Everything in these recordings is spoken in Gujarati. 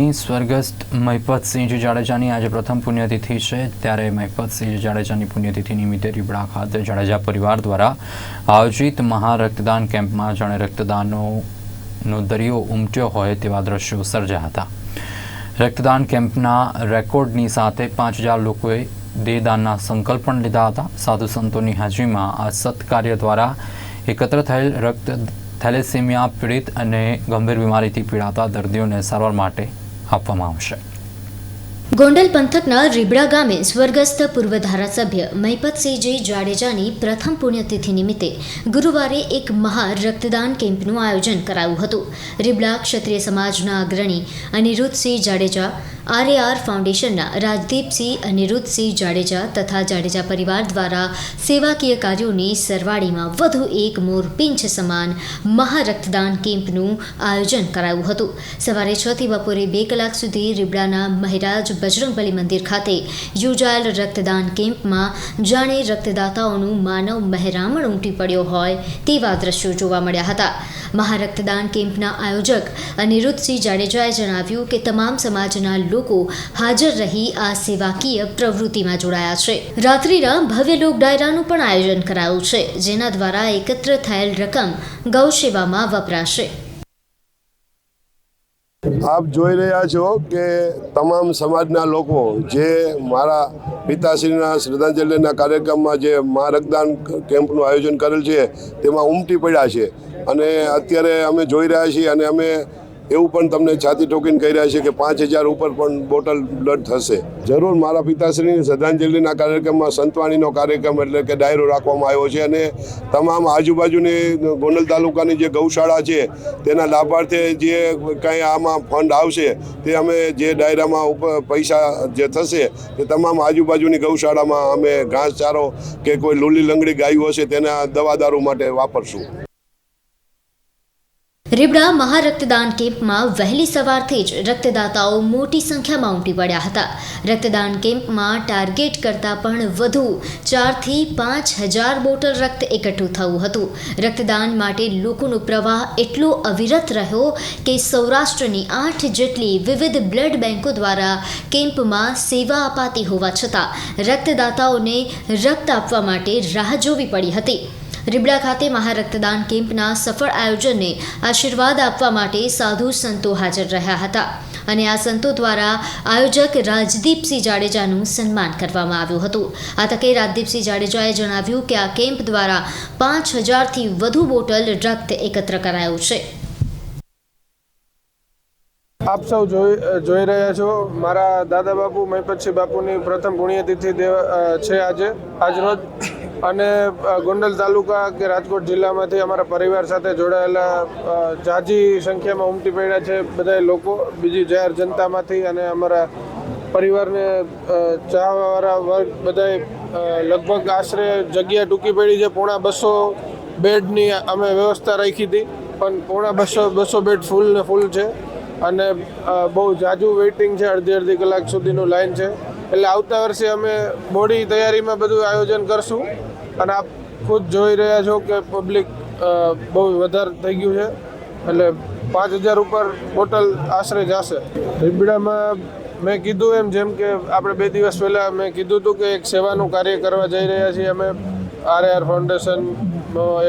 સ્વર્ગસ્થ મહિપતસિંહ જાડેજાની આજે પ્રથમ પુણ્યતિથિ છે. ત્યારે મહિપતસિંહ જાડેજાની પુણ્યતિથિ નિમિત્તે રીબડા ખાતે જાડેજા પરિવાર દ્વારા આયોજિત મહારક્તદાન કેમ્પમાં જાણે રક્તદાનનો દરિયો ઉમટ્યો હોય તેવા દ્રશ્યો સર્જ્યા હતા. રક્તદાન કેમ્પના રેકોર્ડની સાથે પાંચ હજાર લોકોએ દેહદાનના સંકલ્પ પણ લીધા હતા. સાધુ સંતોની હાજરીમાં આ સત્કાર્ય દ્વારા એકત્ર થયેલ રક્ત થેલેસેમિયા પીડિત અને ગંભીર બીમારીથી પીડાતા દર્દીઓને સારવાર માટે આપવામાં આવશે ગોંડલ પંથકના રીબડા ગામે સ્વર્ગસ્થ પૂર્વ ધારાસભ્ય મહિપતસિંહજી જાડેજાની પ્રથમ પુણ્યતિથિ નિમિત્તે ગુરુવારે એક મહા રક્તદાન કેમ્પનું આયોજન કરાયું હતું. રીબડા ક્ષત્રિય સમાજના અગ્રણી અનિરુદ્ધસિંહ જાડેજા, આરએઆર ફાઉન્ડેશનના રાજદીપસિંહ અનિરુદ્ધસિંહ જાડેજા તથા જાડેજા પરિવાર દ્વારા સેવાકીય કાર્યોની સરવાળીમાં વધુ એક મોરપિંછ સમાન મહા રક્તદાન કેમ્પનું આયોજન કરાયું હતું. સવારે છથી બપોરે બે કલાક સુધી રીબડાના મહિરાજ બજરંગબલી મંદિર ખાતે યોજાયેલ રક્તદાન કેમ્પમાં જાણે રક્તદાતાઓનું માનવ મહેરામણ ઉમટી પડ્યો હોય તેવા દ્રશ્યો જોવા મળ્યા હતા. મહારક્તદાન કેમ્પના આયોજક અનિરુદ્ધસિંહ જાડેજાએ જણાવ્યું કે તમામ સમાજના લોકો હાજર રહી આ સેવાકીય પ્રવૃત્તિમાં જોડાયા છે. રાત્રિના ભવ્ય લોક ડાયરાનું પણ આયોજન કરાયું છે, જેના દ્વારા એકત્ર થયેલ રકમ ગૌસેવામાં વપરાશે. આપ જોઈ રહ્યા છો કે તમામ સમાજના લોકો જે મારા પિતાશ્રીના શ્રદ્ધાંજલિના કાર્યક્રમમાં જે મા રક્તદાન કેમ્પનું આયોજન કરેલ છે, તેમાં ઉમટી પડ્યા છે. અને અત્યારે અમે જોઈ રહ્યા છીએ અને અમે એવું પણ તમને છાતી ઠોકીને કહી રહ્યા છે કે પાંચ હજાર ઉપર પણ બોટલ બ્લડ થશે. જરૂર મારા પિતાશ્રીની શ્રદ્ધાંજલિના કાર્યક્રમમાં સંતવાણીનો કાર્યક્રમ એટલે કે ડાયરો રાખવામાં આવ્યો છે અને તમામ આજુબાજુની ગોંડલ તાલુકાની જે ગૌશાળા છે, તેના લાભાર્થે જે કંઈ આમાં ફંડ આવશે, તે અમે જે ડાયરામાં ઉપર પૈસા જે થશે, તે તમામ આજુબાજુની ગૌશાળામાં અમે ઘાસચારો કે કોઈ લૂલી લંગડી ગાયું હશે તેના દવાદારૂ માટે વાપરશું. રીબડા મહારક્તદાન કેમ્પમાં વહેલી સવારથી જ રક્તદાતાઓ મોટી સંખ્યામાં ઉમટી પડ્યા હતા. રક્તદાન કેમ્પમાં ટાર્ગેટ કરતાં પણ વધુ ચારથી પાંચ હજાર બોટલ રક્ત એકઠું થયું હતું. રક્તદાન માટે લોકોનો પ્રવાહ એટલો અવિરત રહ્યો કે સૌરાષ્ટ્રની આઠ જેટલી વિવિધ બ્લડ બેન્કો દ્વારા કેમ્પમાં સેવા અપાતી હોવા છતાં રક્તદાતાઓને રક્ત આપવા માટે રાહ જોવી પડી હતી. રીબડા ખાતે મહારક્તદાન કેમ્પના સફળ આયોજનને આશીર્વાદ આપવા માટે સાધુ સંતો હાજર રહ્યા હતા. અને આ સંતો દ્વારા આયોજક રાજદીપસિંહ જાડેજાનું સન્માન કરવામાં આવ્યું હતું. આ તકે રાજદીપસિંહ જાડેજાએ જણાવ્યું કે આ કેમ્પ દ્વારા પાંચ હજારથી વધુ બોટલ રક્ત એકત્ર કરાયું છે. આપ સૌ જોઈ જોઈ રહ્યા છો. મારા દાદા બાપુ મહિપતસિંહ બાપુની પ્રથમ પુણ્યતિથિ છે આજે આજરોજ અને ગોંડલ તાલુકા કે રાજકોટ જિલ્લામાંથી અમારા પરિવાર સાથે જોડાયેલા જાજી સંખ્યામાં ઉમટી પડ્યા છે બધા લોકો. બીજી જાહેર જનતામાંથી અને અમારા પરિવારને ચાહવાવાળા વર્ગ બધાએ લગભગ આશરે જગ્યા ટૂંકી પડી છે. પોણા બસો બેડની અમે વ્યવસ્થા રાખી હતી. પણ પોણા બસો બસો બેડ ફૂલ ને ફૂલ છે. અને બહુ જાજુ વેઇટિંગ છે, અડધી અડધી કલાક સુધીનું લાઈન છે. એટલે આવતા વર્ષે અમે બોડી તૈયારીમાં બધું આયોજન કરશું. અને આપ ખુદ જોઈ રહ્યા છો કે પબ્લિક બહુ વધારે થઈ ગયું છે. એટલે પાંચ હજાર ઉપર બોટલ આશરે જશે. રીબડામાં મેં કીધું એમ, જેમ કે આપણે બે દિવસ પહેલાં મેં કીધું હતું કે એક સેવાનું કાર્ય કરવા જઈ રહ્યા છીએ અમે. આર આર ફાઉન્ડેશનનો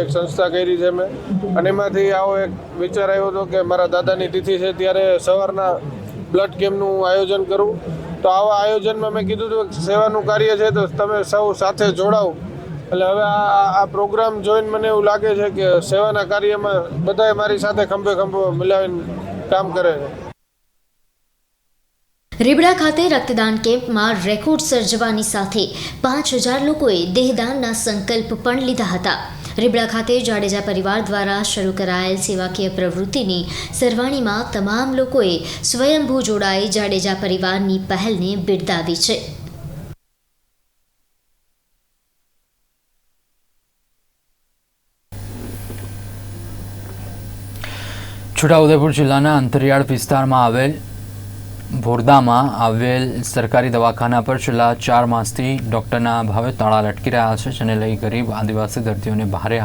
એક સંસ્થા કરી છે મેં. અને એમાંથી આવો એક વિચાર આવ્યો હતો કે મારા દાદાની તિથિ છે ત્યારે સવારના બ્લડ કેમ્પનું આયોજન કરું. તો આવા આયોજનમાં મેં કીધું હતું કે સેવાનું કાર્ય છે તો તમે સૌ સાથે જોડાઓ. એટલે હવે આ આ પ્રોગ્રામ જોઈને મને એવું લાગે છે કે સેવાના કાર્યમાં બધાએ મારી સાથે ખંભે ખંભો મિલાવીને કામ કરે છે. રીબડા ખાતે રક્તદાન કેમ્પમાં રેકોર્ડ સર્જવાની સાથે પાંચ હજાર લોકોએ દેહદાનના સંકલ્પ પણ લીધા હતા. રીબડા ખાતે જાડેજા પરિવાર દ્વારા શરૂ કરાયેલ સેવાકીય પ્રવૃત્તિની સરવાણીમાં તમામ લોકોએ સ્વયંભૂ જોડાઈ જાડેજા પરિવારની પહેલને બિરદાવી છે. છોટાઉદેપુર જિલ્લાના અંતરિયાળ વિસ્તારમાં આવેલ ભોરદામાં આવેલ સરકારી દવાખાના પર છેલ્લા ચાર માસથી ડૉક્ટરના ભાવે તાળા લટકી રહ્યા છે, જેને લઈ ગરીબ આદિવાસી દર્દીઓને ભારે